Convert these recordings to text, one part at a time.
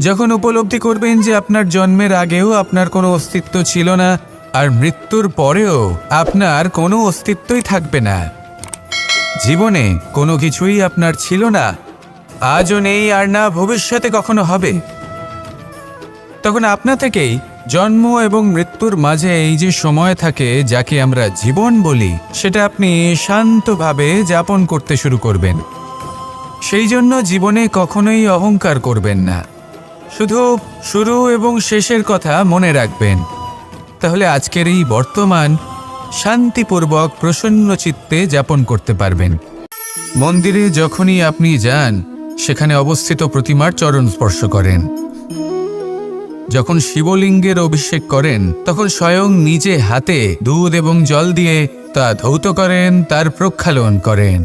যখন উপলব্ধি করবেন যে আপনার জন্মের আগেও আপনার কোনো অস্তিত্ব ছিল না, আর মৃত্যুর পরেও আপনার কোনো অস্তিত্বই থাকবে না। জীবনে কোনো কিছুই আপনার ছিল না, আজও নেই আর না ভবিষ্যতে কখনো হবে। তখন আপনা থেকেই জন্ম এবং মৃত্যুর মাঝে এই যে সময় থাকে, যাকে আমরা জীবন বলি, সেটা আপনি শান্তভাবে যাপন করতে শুরু করবেন। সেই জন্য জীবনে কখনোই অহংকার করবেন না। শুধু শুরু এবং শেষের কথা মনে রাখবেন। তাহলে আজকের এই বর্তমান শান্তিপূর্বক প্রসন্ন চিত্তে যাপন করতে পারবেন। মন্দিরে যখনই আপনি যান, সেখানে অবস্থিত প্রতিমার চরণ স্পর্শ করেন। যখন শিবলিঙ্গের অভিষেক করেন, তখন স্বয়ং নিজে হাতে দুধ এবং জল দিয়ে তা ধৌত করেন, তার প্রক্ষালন করেন।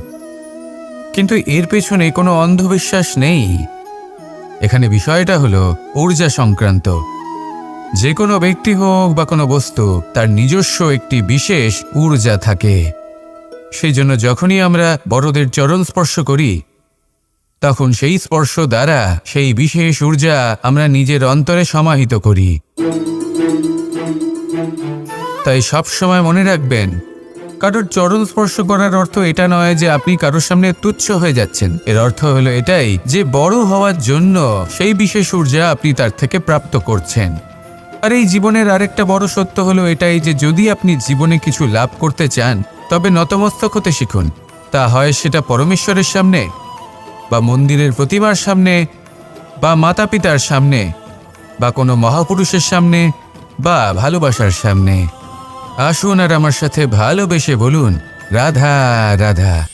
কিন্তু এর পেছনে কোনো অন্ধবিশ্বাস নেই। এখানে বিষয়টা হলো ঊর্জা সংক্রান্ত। যে কোনো ব্যক্তি হোক বা কোনো বস্তু, তার নিজস্ব একটি বিশেষ ঊর্জা থাকে। সেই জন্য যখনই আমরা বড়দের চরণ স্পর্শ করি, তখন সেই স্পর্শ দ্বারা সেই বিশেষ ঊর্জা আমরা নিজের অন্তরে সমাহিত করি। তাই সব সময় মনে রাখবেন কারোর চরণ স্পর্শ করার অর্থ এটা নয় যে আপনি কারোর সামনে তুচ্ছ হয়ে যাচ্ছেন। এর অর্থ হলো এটাই যে বড় হওয়ার জন্য সেই বিশেষ ঊর্জা আপনি তার থেকে প্রাপ্ত করছেন। আর এই জীবনের আরেকটা বড় সত্য হলো এটাই যে যদি আপনি জীবনে কিছু লাভ করতে চান, তবে নতমস্তক হতে শিখুন। তা হয় সেটা পরমেশ্বরের সামনে, বা মন্দিরের প্রতিমার সামনে, বা মাতা পিতার সামনে, বা কোনো মহাপুরুষের সামনে, বা ভালোবাসার সামনে। আসুন আর আমার সাথে ভালোবেসে বলুন, রাধা রাধা।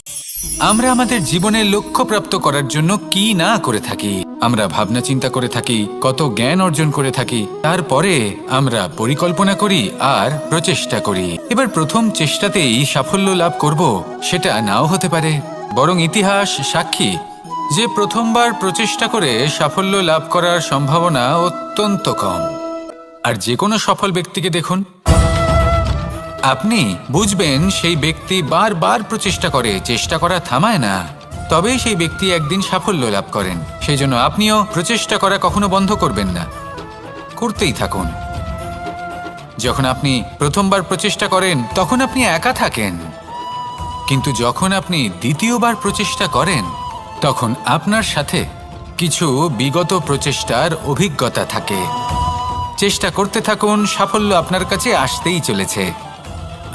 আমরা আমাদের জীবনের লক্ষ্য প্রাপ্ত করার জন্য কি না করে থাকি? আমরা ভাবনা চিন্তা করে থাকি, কত জ্ঞান অর্জন করে থাকি, তারপরে আমরা পরিকল্পনা করি আর প্রচেষ্টা করি। এবার প্রথম চেষ্টাতেই সাফল্য লাভ করব, সেটা নাও হতে পারে। বরং ইতিহাস সাক্ষী, যে প্রথমবার প্রচেষ্টা করে সাফল্য লাভ করার সম্ভাবনা অত্যন্ত কম। আর যে কোনো সফল ব্যক্তিকে দেখুন। আপনি বুঝবেন সেই ব্যক্তি বারবার প্রচেষ্টা করে, চেষ্টা করা থামায় না। তবেই সেই ব্যক্তি একদিন সাফল্য লাভ করেন। সেই জন্য আপনিও প্রচেষ্টা করা কখনো বন্ধ করবেন না। করতেই থাকুন। যখন আপনি প্রথমবার প্রচেষ্টা করেন, তখন আপনি একা থাকেন। কিন্তু যখন আপনি দ্বিতীয়বার প্রচেষ্টা করেন, তখন আপনার সাথে কিছু বিগত প্রচেষ্টার অভিজ্ঞতা থাকে। চেষ্টা করতে থাকুন, সাফল্য আপনার কাছে আসতেই চলেছে।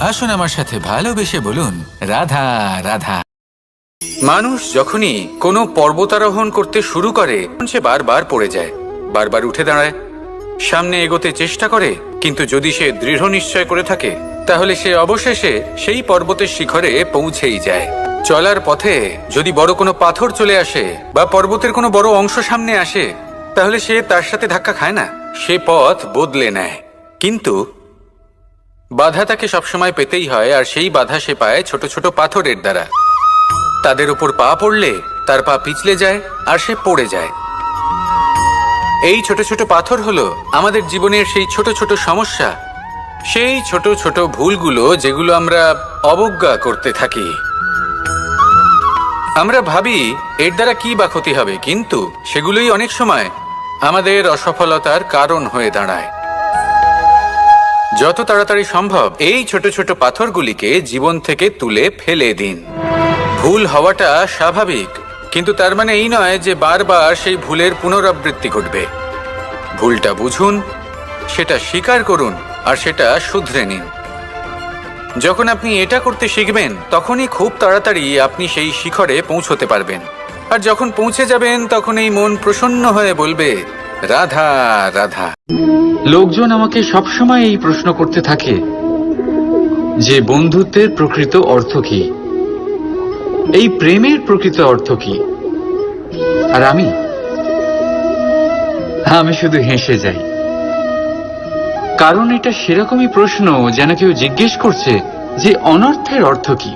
আসুন আমার সাথে ভালোবেসে বলুন, রাধা রাধা। মানুষ যখনই কোনো পর্বতারোহণ করতে শুরু করে সে বারবার পড়ে যায়, বারবার উঠে দাঁড়ায়, সামনে এগোতে চেষ্টা করে, কিন্তু যদি সে দৃঢ় নিশ্চয় করে থাকে, তাহলে সে অবশেষে সেই পর্বতের শিখরে পৌঁছেই যায়। চলার পথে যদি বড় কোনো পাথর চলে আসে, বা পর্বতের কোনো বড় অংশ সামনে আসে, তাহলে সে তার সাথে ধাক্কা খায় না, সে পথ বদলে নেয়। কিন্তু বাধা তাকে সবসময় পেতেই হয়, আর সেই বাধা সে পায় ছোট ছোট পাথরের দ্বারা। তাদের উপর পা পড়লে তার পা পিছলে যায়, আর সে পড়ে যায়। এই ছোট ছোট পাথর হলো আমাদের জীবনের সেই ছোট ছোট সমস্যা, সেই ছোট ছোট ভুলগুলো যেগুলো আমরা অবজ্ঞা করতে থাকি। আমরা ভাবি, এর দ্বারা কি বা ক্ষতি হবে, কিন্তু সেগুলোই অনেক সময় আমাদের অসফলতার কারণ হয়ে দাঁড়ায়। যত তাড়াতাড়ি সম্ভব এই ছোট ছোট পাথরগুলিকে জীবন থেকে তুলে ফেলে দিন। ভুল হওয়াটা স্বাভাবিক, কিন্তু তার মানে এই নয় যে বারবার সেই ভুলের পুনরাবৃত্তি ঘটবে। ভুলটা বুঝুন, সেটা স্বীকার করুন, আর সেটা শুধরে নিন। যখন আপনি এটা করতে শিখবেন, তখনই খুব তাড়াতাড়ি আপনি সেই শিখরে পৌঁছতে পারবেন। আর যখন পৌঁছে যাবেন, তখন এই মন প্রসন্ন হয়ে বলবে রাধা রাধা। লোকজন আমাকে সবসময় এই প্রশ্ন করতে থাকে, যে বন্ধুত্বের প্রকৃত অর্থ কি? এই প্রেমের প্রকৃত অর্থ কি? আর আমি? আমি শুধু হেসে যাই। কারণ এটা সেরকমই প্রশ্ন যেন কেউ জিজ্ঞেস করছে, যে অনর্থের অর্থ কি?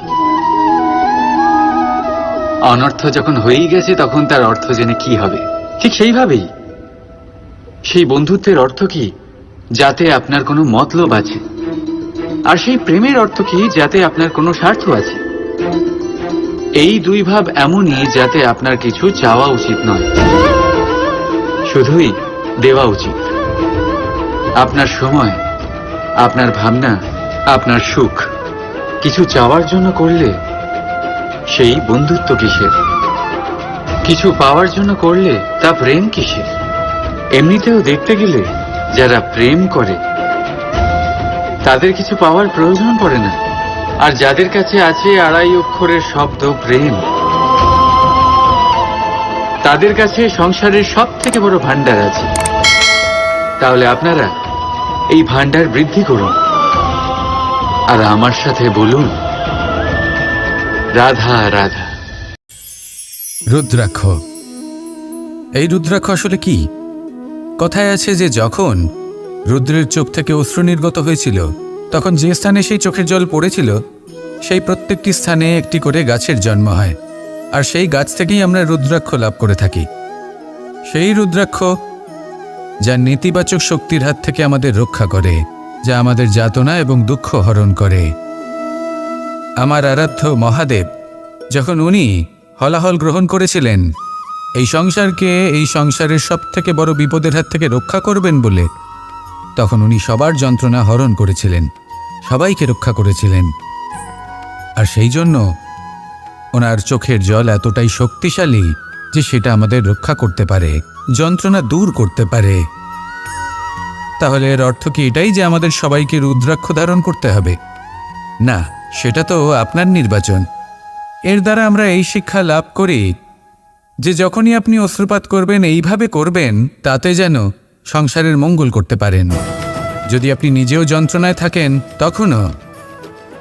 অনর্থ যখন হয়েই গেছে, তখন তার অর্থ জেনে কি হবে? ঠিক সেইভাবেই। সেই বন্ধুত্বের অর্থ কি? যাতে আপনার কোনো মতলব আছে। আর সেই প্রেমের অর্থ কি? যাতে আপনার কোনো স্বার্থ আছে। এই দুই ভাব এমনই যাতে আপনার কিছু চাওয়া উচিত নয়। শুধুই দেওয়া উচিত। আপনার সময়, আপনার ভাবনা, আপনার সুখ কিছু চাওয়ার জন্য করলে সেই বন্ধুত্ব কিসের? কিছু পাওয়ার জন্য করলে তা প্রেম কিসের? এমনিতেও দেখতে গেলে যারা প্রেম করে, তাদের কিছু পাওয়ার প্রয়োজন পড়ে না। আর যাদের কাছে আছে আড়াই অক্ষরের শব্দ প্রেম, তাদের কাছে সংসারের সব থেকে বড় ভান্ডার আছে। তাহলে আপনারা এই ভান্ডার বৃদ্ধি করুন। আর আমার সাথে বলুন, রাধা রাধা। রুদ্রাক্ষ। এই রুদ্রাক্ষ আসলে কি? কথায় আছে যে যখন রুদ্রের চোখ থেকে অশ্রু নির্গত হয়েছিল, তখন যে স্থানে সেই চোখের জল পড়েছিল, সেই প্রত্যেকটি স্থানে একটি করে গাছের জন্ম হয়। আর সেই গাছ থেকেই আমরা রুদ্রাক্ষ লাভ করে থাকি। সেই রুদ্রাক্ষ, যা নেতিবাচক শক্তির হাত থেকে আমাদের রক্ষা করে, যা আমাদের যাতনা এবং দুঃখ হরণ করে। আমার আরাধ্য মহাদেব, যখন উনি হলাহল গ্রহণ করেছিলেন এই সংসারকে এই সংসারের সব থেকে বড় বিপদের হাত থেকে রক্ষা করবেন বলে। তখন উনি সবার যন্ত্রণা হরণ করেছিলেন, সবাইকে রক্ষা করেছিলেন। আর সেই জন্য ওনার চোখের জল এতটাই শক্তিশালী যে সেটা আমাদের রক্ষা করতে পারে, যন্ত্রণা দূর করতে পারে। তাহলে এর অর্থ কি এটাই যে আমাদের সবাইকে রুদ্রাক্ষ ধারণ করতে হবে? না, সেটা তো আপনার নির্বাচন। এর দ্বারা আমরা এই শিক্ষা লাভ করি। যে যখনই আপনি অশ্রুপাত করবেন, এইভাবে করবেন, তাতে যেন সংসারের মঙ্গল করতে পারেন। যদি আপনি নিজেও যন্ত্রণায় থাকেন, তখনও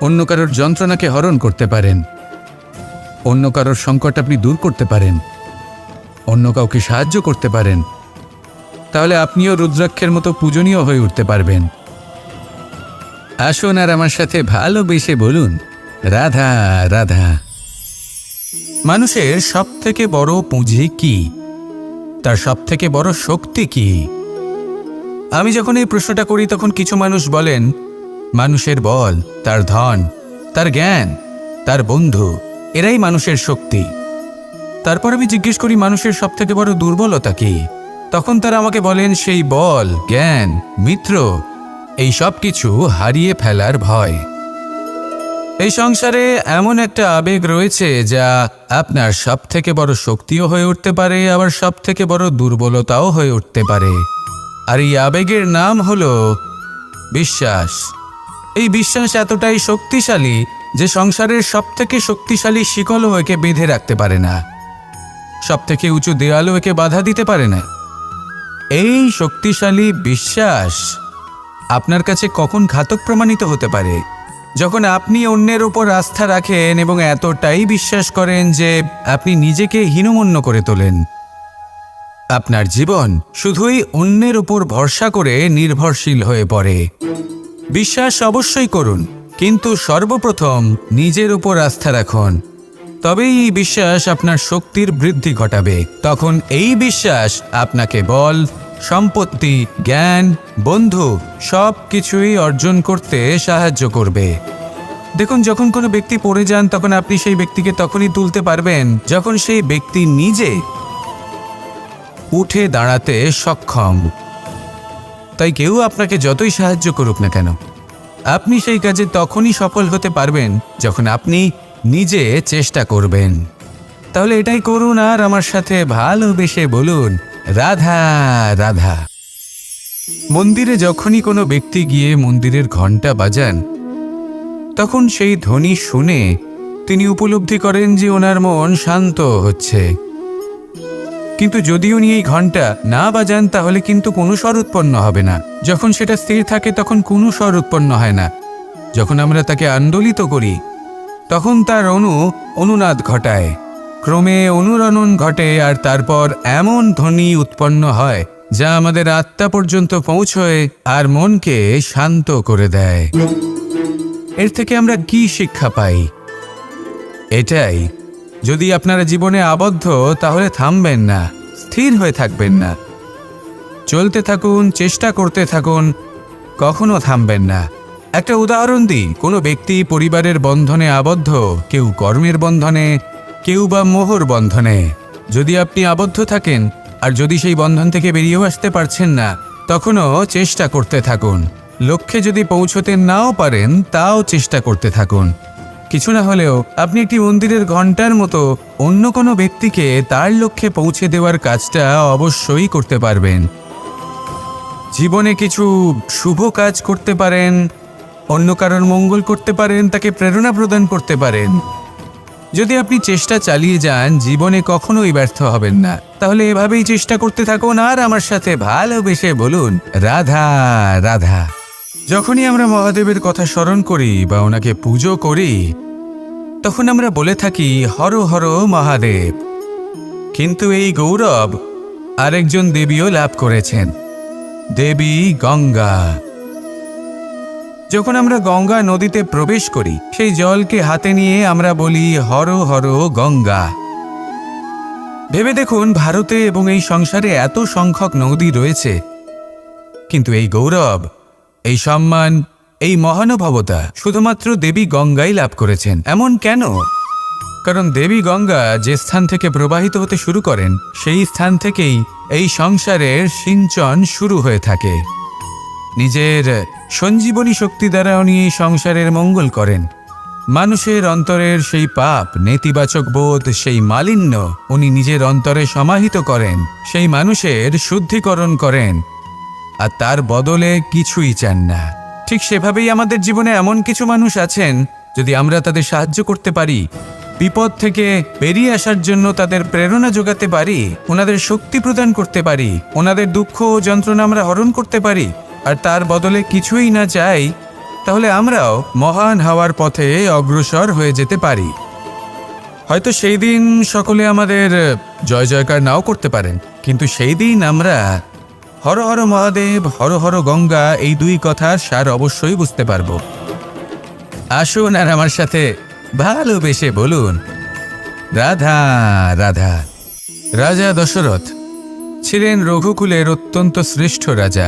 অন্য কারোর যন্ত্রণাকে হরণ করতে পারেন। অন্য কারোর সংকট আপনি দূর করতে পারেন। অন্য কাউকে সাহায্য করতে পারেন। তাহলে আপনিও রুদ্রাক্ষের মতো পূজনীয় হয়ে উঠতে পারবেন। আসুন আর আমার সাথে ভালোবেসে বলুন, রাধা রাধা। মানুষের সব থেকে বড় পুঁজি কি? তার সব থেকে বড় শক্তি কি? আমি যখন এই প্রশ্নটা করি, তখন কিছু মানুষ বলেন, মানুষের বল, তার ধন, তার জ্ঞান, তার বন্ধু, এরাই মানুষের শক্তি। তারপর আমি জিজ্ঞেস করি, মানুষের সব থেকে বড় দুর্বলতা কি? তখন তারা আমাকে বলেন, সেই বল, জ্ঞান, মিত্র, এই সব কিছু হারিয়ে ফেলার ভয়। এই সংসারে এমন একটা আবেগ রয়েছে যা আপনার সব থেকে বড় শক্তিও হয়ে উঠতে পারে, আবার সব থেকে বড় দুর্বলতাও হয়ে উঠতে পারে। আর এই আবেগের নাম হলো বিশ্বাস। এই বিশ্বাস এতটাই শক্তিশালী যে সংসারের সব থেকে শক্তিশালী শিকলও একে বেঁধে রাখতে পারে না। সব থেকে উঁচু দেয়ালও একে বাধা দিতে পারে না। এই শক্তিশালী বিশ্বাস আপনার কাছে কখন ঘাতক প্রমাণিত হতে পারে? যখন আপনি অন্যের ওপর আস্থা রাখেন এবং এতটাই বিশ্বাস করেন যে আপনি নিজেকে হীনমন্য করে তোলেন, আপনার জীবন শুধুই অন্যের উপর ভরসা করে নির্ভরশীল হয়ে পড়ে। বিশ্বাস অবশ্যই করুন, কিন্তু সর্বপ্রথম নিজের উপর আস্থা রাখুন। তবেই এই বিশ্বাস আপনার শক্তির বৃদ্ধি ঘটাবে। তখন এই বিশ্বাস আপনাকে বল সম্পত্তি, জ্ঞান, বন্ধু সব কিছুই অর্জন করতে সাহায্য করবে। দেখুন, যখন কোনো ব্যক্তি পড়ে যান, তখন আপনি সেই ব্যক্তিকে তখনই তুলতে পারবেন, যখন সেই ব্যক্তি নিজে উঠে দাঁড়াতে সক্ষম। তাই কেউ আপনাকে যতই সাহায্য করুক না কেন, আপনি সেই কাজে তখনই সফল হতে পারবেন, যখন আপনি নিজে চেষ্টা করবেন। তাহলে এটাই করুন আর আমার সাথে ভালোবেসে বলুন রাধা রাধা। মন্দিরে যখনই কোনো ব্যক্তি গিয়ে মন্দিরের ঘণ্টা বাজান, তখন সেই ধ্বনি শুনে তিনি উপলব্ধি করেন যে ওনার মন শান্ত হচ্ছে। কিন্তু যদি উনি এই ঘণ্টা না বাজান, তাহলে কিন্তু কোনো স্বর উৎপন্ন হবে না। যখন সেটা স্থির থাকে, তখন কোনো স্বর উৎপন্ন হয় না। যখন আমরা তাকে আন্দোলিত করি, তখন তার অনু অনুনাদ ঘটায়। ক্রমে অনুরণন ঘটে আর তারপর এমন ধ্বনি উৎপন্ন হয়, যা আমাদের আত্মা পর্যন্ত পৌঁছয় আর মনকে শান্ত করে দেয়। এর থেকে আমরা কি শিক্ষা পাই? এটাই। যদি আপনারা জীবনে আবদ্ধ, তাহলে থামবেন না, স্থির হয়ে থাকবেন না। চলতে থাকুন, চেষ্টা করতে থাকুন, কখনো থামবেন না। একটা উদাহরণ দিই, কোনো ব্যক্তি পরিবারের বন্ধনে আবদ্ধ, কেউ কর্মের বন্ধনে কেউ বা মোহর বন্ধনে। যদি আপনি আবদ্ধ থাকেন, আর যদি সেই বন্ধন থেকে বেরিয়েও আসতে পারছেন না, তখনও চেষ্টা করতে থাকুন। লক্ষ্যে যদি পৌঁছতে নাও পারেন, তাও চেষ্টা করতে থাকুন। কিছু না হলেও আপনি একটি মন্দিরের ঘণ্টার মতো অন্য কোনো ব্যক্তিকে তার লক্ষ্যে পৌঁছে দেওয়ার কাজটা অবশ্যই করতে পারবেন। জীবনে কিছু শুভ কাজ করতে পারেন, অন্য কারোর মঙ্গল করতে পারেন, তাকে প্রেরণা প্রদান করতে পারেন। যদি আপনি চেষ্টা চালিয়ে যান, জীবনে কখনোই ব্যর্থ হবেন না। তাহলে এভাবেই চেষ্টা করতে থাকুন আর আমার সাথে ভালোবেসে বলুন, রাধা রাধা। যখনই আমরা মহাদেবের কথা স্মরণ করি বা ওনাকে পুজো করি, তখন আমরা বলে থাকি, হর হর মহাদেব। কিন্তু এই গৌরব আরেকজন দেবীও লাভ করেছেন। দেবী গঙ্গা। যখন আমরা গঙ্গা নদীতে প্রবেশ করি, সেই জলকে হাতে নিয়ে আমরা বলি, হর হর, গঙ্গা। ভেবে দেখুন, ভারতে এবং এই সংসারে এত সংখ্যক নদী রয়েছে। কিন্তু এই গৌরব, এই সম্মান, এই মহানুভবতা শুধুমাত্র দেবী গঙ্গাই লাভ করেছেন। এমন কেন? কারণ দেবী গঙ্গা যে স্থান থেকে প্রবাহিত হতে শুরু করেন, সেই স্থান থেকেই এই সংসারের সিঞ্চন শুরু হয়ে থাকে। নিজের সঞ্জীবনী শক্তি দ্বারা উনি সংসারের মঙ্গল করেন। মানুষের অন্তরের সেই পাপ, নেতিবাচক বোধ, সেই মালিন্য উনি নিজের অন্তরে সমাহিত করেন, সেই মানুষের শুদ্ধিকরণ করেন। আর তার বদলে কিছুই চান না। ঠিক সেভাবেই আমাদের জীবনে এমন কিছু মানুষ আছেন, যদি আমরা তাদের সাহায্য করতে পারি, বিপদ থেকে বেরিয়ে আসার জন্য তাদের প্রেরণা যোগাতে পারি, ওনাদের শক্তি প্রদান করতে পারি, ওনাদের দুঃখ ও যন্ত্রণা আমরা হরণ করতে পারি আর তার বদলে কিছুই না চাই, তাহলে আমরাও মহান হওয়ার পথে অগ্রসর হয়ে যেতে পারি। হয়তো সেই দিন সকলে আমাদের জয় জয়কার নাও করতে পারেন, কিন্তু সেই দিন আমরা হর হর মহাদেব, হর হর গঙ্গা, এই দুই কথার সার অবশ্যই বুঝতে পারব। আসুন আর আমার সাথে ভালোবেসে বলুন, রাধা রাধা। রাজা দশরথ ছিলেন রঘুকুলের অত্যন্ত শ্রেষ্ঠ রাজা।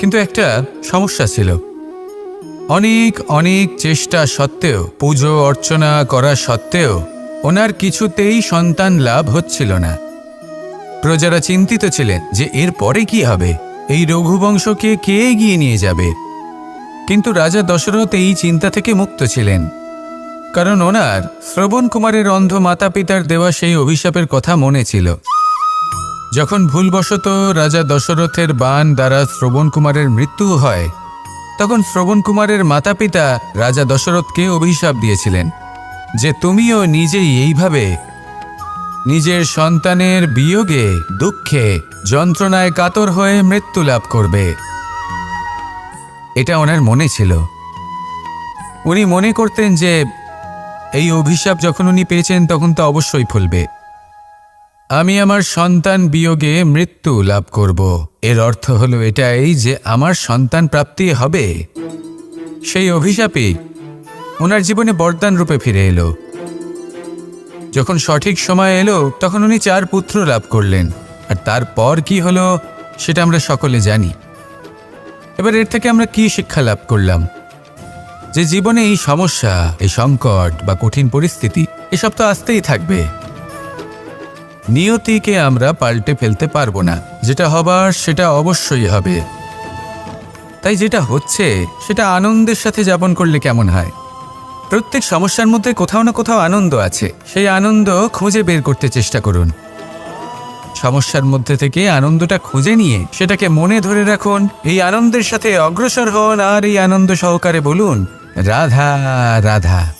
কিন্তু একটা সমস্যা ছিল। অনেক অনেক চেষ্টা সত্ত্বেও, পুজো অর্চনা করা সত্ত্বেও ওনার কিছুতেই সন্তান লাভ হচ্ছিল না। প্রজারা চিন্তিত ছিলেন যে এর পরে কি হবে? এই রঘুবংশকে কে এগিয়ে নিয়ে যাবে? কিন্তু রাজা দশরথ এই চিন্তা থেকে মুক্ত ছিলেন। কারণ ওনার শ্রবণ কুমারের অন্ধ মাতা পিতার দেওয়া সেই অভিশাপের কথা মনে ছিল। যখন ভুলবশত রাজা দশরথের বান দ্বারা শ্রবণ কুমারের মৃত্যু হয়, তখন শ্রবণ কুমারের মাতা পিতা রাজা দশরথকে অভিশাপ দিয়েছিলেন যে তুমিও নিজেই এইভাবে নিজের সন্তানের বিয়োগে দুঃখে যন্ত্রণায় কাতর হয়ে মৃত্যু লাভ করবে। এটা ওনার মনে ছিল। উনি মনে করতেন যে এই অভিশাপ যখন উনি পেয়েছেন তখন তো অবশ্যই ফলবে। আমি আমার সন্তান বিয়োগে মৃত্যু লাভ করব। এর অর্থ হলো এটাই যে আমার সন্তান প্রাপ্তি হবে। সেই অভিশাপে ওনার জীবনে বরদান রূপে ফিরে এলো। যখন সঠিক সময় এলো, তখন উনি চার পুত্র লাভ করলেন। আর তারপর কি হলো, সেটা আমরা সকলে জানি। এবার এর থেকে আমরা কি শিক্ষা লাভ করলাম? যে জীবনে এই সমস্যা, এই সংকট বা কঠিন পরিস্থিতি, এসব তো আসতেই থাকবে। নিয়তিকে আমরা পাল্টে ফেলতে পারব না। যেটা হবার সেটা অবশ্যই হবে। তাই যেটা হচ্ছে, সেটা আনন্দের সাথে যাপন করলে কেমন হয়? প্রত্যেক সমস্যার মধ্যে কোথাও না কোথাও আনন্দ আছে। সেই আনন্দ খুঁজে বের করতে চেষ্টা করুন। সমস্যার মধ্যে থেকে আনন্দটা খুঁজে নিয়ে সেটাকে মনে ধরে রাখুন, এই আনন্দের সাথে অগ্রসর হন আর এই আনন্দ সহকারে বলুন, রাধা রাধা।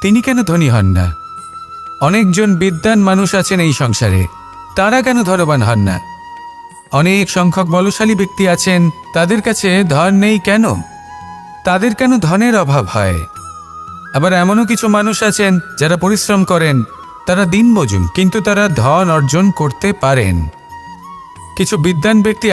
তিনি কেন ধনী হন না? অনেকজন বিদ্যান মানুষ আছেন এই সংসারে। তারা কেন ধনবান হন না? অনেক সংখ্যক বলশালী ব্যক্তি আছেন, তাদের কাছে ধন নেই কেন? তাদের কেন ধনের অভাব হয়? আবার এমনও কিছু মানুষ আছেন, যারা পরিশ্রম করেন, তারা দিন কিন্তু তারা ধন অর্জন করতে পারেন। কিছু বিদ্বান ব্যক্তি